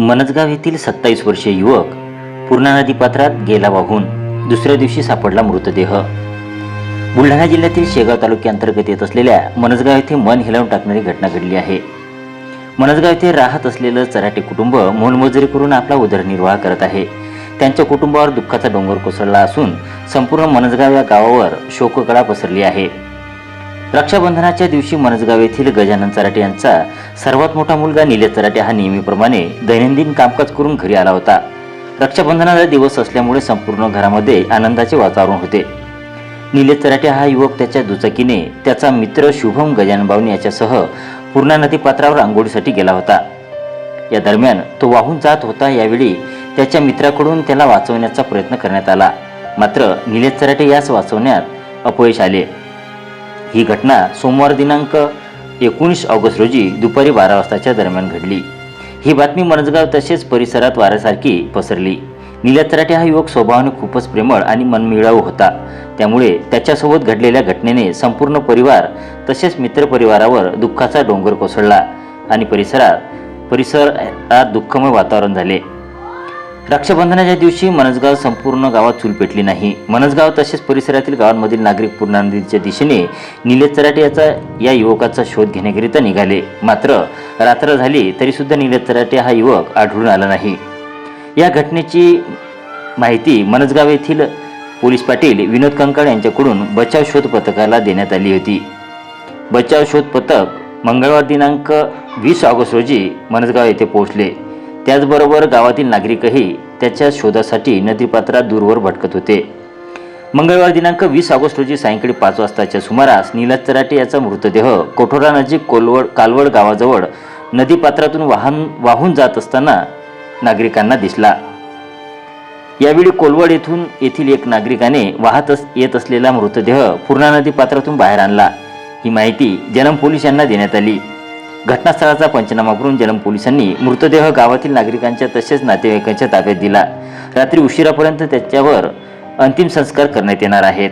मनजगाव येथील सत्तावीस वर्षीय युवक पूर्णा नदीपात्रात गेला वाहून दुसऱ्या दिवशी सापडला मृतदेह. बुलढाणा जिल्ह्यातील शेगाव तालुक्यांतर्गत येत असलेल्या मनजगाव येथे मन हिलावून टाकणारी घटना घडली आहे. मनजगाव येथे राहत असलेलं चराटे कुटुंब मोलमजुरी करून आपला उदरनिर्वाह करत आहे. त्यांच्या कुटुंबावर दुःखाचा डोंगर कोसळला असून संपूर्ण मनजगाव या गावावर शोककळा पसरली आहे. रक्षाबंधनाच्या दिवशी मनजगाव येथील गजानन चराटे यांचा सर्वात मोठा मुलगा निलेश चराटे हा नेहमीप्रमाणे दैनंदिन कामकाज करून घरी आला होता. रक्षाबंधनाचा दिवस असल्यामुळे संपूर्ण घरामध्ये आनंदाचे वातावरण होते. निलेश चराटे हा युवक त्याच्या दुचाकीने त्याचा मित्र शुभम गजानन बावनी याच्यासह पूर्णा नदी पात्रावर आंघोळीसाठी गेला होता. या दरम्यान तो वाहून जात होता यावेळी त्याच्या मित्राकडून त्याला वाचवण्याचा प्रयत्न करण्यात आला. मात्र निलेश चराटे यास वाचवण्यात अपयश आले. ही घटना सोमवार दिनांक एकोणीस ऑगस्ट रोजी दुपारी बारा वाजताच्या दरम्यान घडली. ही बातमी मनजगाव तसेच परिसरात वाऱ्यासारखी पसरली. नीला तराटे हा युवक स्वभावाने खूपच प्रेमळ आणि मनमिळाऊ होता. त्यामुळे त्याच्यासोबत घडलेल्या घटनेने संपूर्ण परिवार तसेच मित्रपरिवारावर दुःखाचा डोंगर कोसळला आणि परिसरात परिसरात दुःखमय वातावरण झाले. रक्षाबंधनाच्या दिवशी मनसगाव संपूर्ण गावात चूल पेटली नाही. मनसगाव तसेच परिसरातील गावांमधील नागरिक पूर्णा नदीच्या दिशेने निलेश चराटे याचा या युवकाचा शोध घेण्याकरिता निघाले. मात्र रात्र झाली तरी सुद्धा निलेश चराटे हा युवक आढळून आला नाही. या घटनेची माहिती मनसगाव येथील पोलीस पाटील विनोद कंकाळ यांच्याकडून बचाव शोध पथकाला देण्यात आली होती. बचाव शोध पथक मंगळवार दिनांक वीस ऑगस्ट रोजी मनसगाव येथे पोहोचले. त्याचबरोबर गावातील नागरिकही त्याच्या शोधासाठी नदीपात्रात दूरवर भटकत होते. मंगळवार दिनांक वीस ऑगस्ट रोजी सायंकाळी पाच वाजताच्या सुमारास नीलज चराटे याचा मृतदेह कोठोरा नजीक कोलवड कालवड गावाजवळ नदीपात्रातून वाहन वाहून जात असताना नागरिकांना दिसला. यावेळी कोलवड येथून येथील एक नागरिकाने वाहत अस येत असलेला मृतदेह पूर्णा नदी पात्रातून बाहेर आणला. ही माहिती जनम पोलीस यांना देण्यात आली. घटनास्थळाचा पंचनामा करून जलम पोलिसांनी मृतदेह गावातील नागरिकांच्या तसेच नातेवाईकांच्या ताब्यात दिला. रात्री उशिरापर्यंत त्याच्यावर अंतिम संस्कार करण्यात येणार आहेत.